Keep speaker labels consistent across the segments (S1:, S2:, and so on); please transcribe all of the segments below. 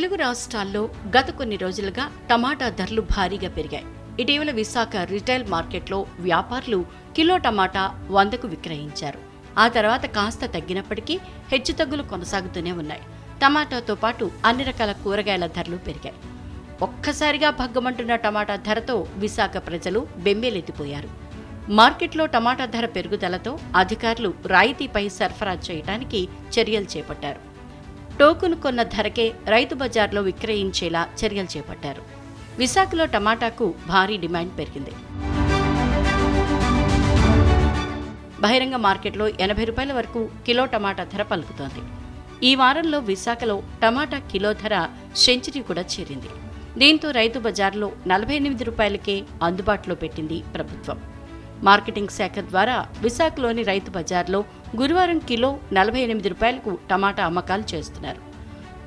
S1: తెలుగు రాష్ట్రాల్లో గత కొన్ని రోజులుగా టమాటా ధరలు భారీగా పెరిగాయి. ఇటీవల విశాఖ రిటైల్ మార్కెట్లో వ్యాపారులు కిలో టమాటా వందకు విక్రయించారు. ఆ తర్వాత కాస్త తగ్గినప్పటికీ హెచ్చుతగ్గులు కొనసాగుతూనే ఉన్నాయి. టమాటాతో పాటు అన్ని రకాల కూరగాయల ధరలు పెరిగాయి. ఒక్కసారిగా భగ్గమంటున్న టమాటా ధరతో విశాఖ ప్రజలు బెంబేలెత్తిపోయారు. మార్కెట్లో టమాటా ధర పెరుగుదలతో అధికారులు రాయితీపై సరఫరా చేయడానికి చర్యలు చేపట్టారు. టోకును కొన్న ధరకే రైతు బజార్లో విక్రయించేలా చర్యలు చేపట్టారు. విశాఖలో టమాటాకు భారీ డిమాండ్ పెరిగింది. బహిరంగ మార్కెట్లో ఎనభై రూపాయల వరకు కిలో టమాటా ధర పలుకుతోంది. ఈ వారంలో విశాఖలో టమాటా కిలో ధర సెంచరీ కూడా చేరింది. దీంతో రైతు బజార్లో నలభై ఎనిమిది రూపాయలకే అందుబాటులో పెట్టింది ప్రభుత్వం. మార్కెటింగ్ శాఖ ద్వారా విశాఖలోని రైతు బజార్లో గురువారం కిలో నలభై ఎనిమిది రూపాయలకు టమాటా అమ్మకాలు చేస్తున్నారు.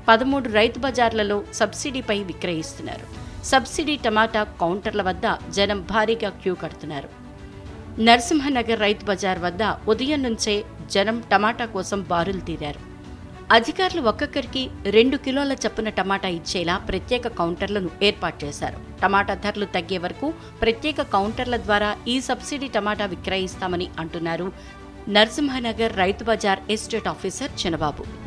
S1: పదమూడు రైతు బజార్లలో సబ్సిడీపై విక్రయిస్తున్నారు. సబ్సిడీ టమాటా కౌంటర్ల వద్ద జనం భారీగా క్యూ కడుతున్నారు. నరసింహనగర్ రైతు బజార్ వద్ద ఉదయం నుంచే జనం టమాటా కోసం బారులు తీరారు. అధికారులు ఒక్కొక్కరికి రెండు కిలోల చప్పున టమాటా ఇచ్చేలా ప్రత్యేక కౌంటర్లను ఏర్పాటు చేశారు. టమాటా ధరలు తగ్గే వరకు ప్రత్యేక కౌంటర్ల ద్వారా ఈ సబ్సిడీ టమాటా విక్రయిస్తామని అంటున్నారు నరసింహనగర్ రైతు బజార్ ఎస్టేట్ ఆఫీసర్ చినబాబు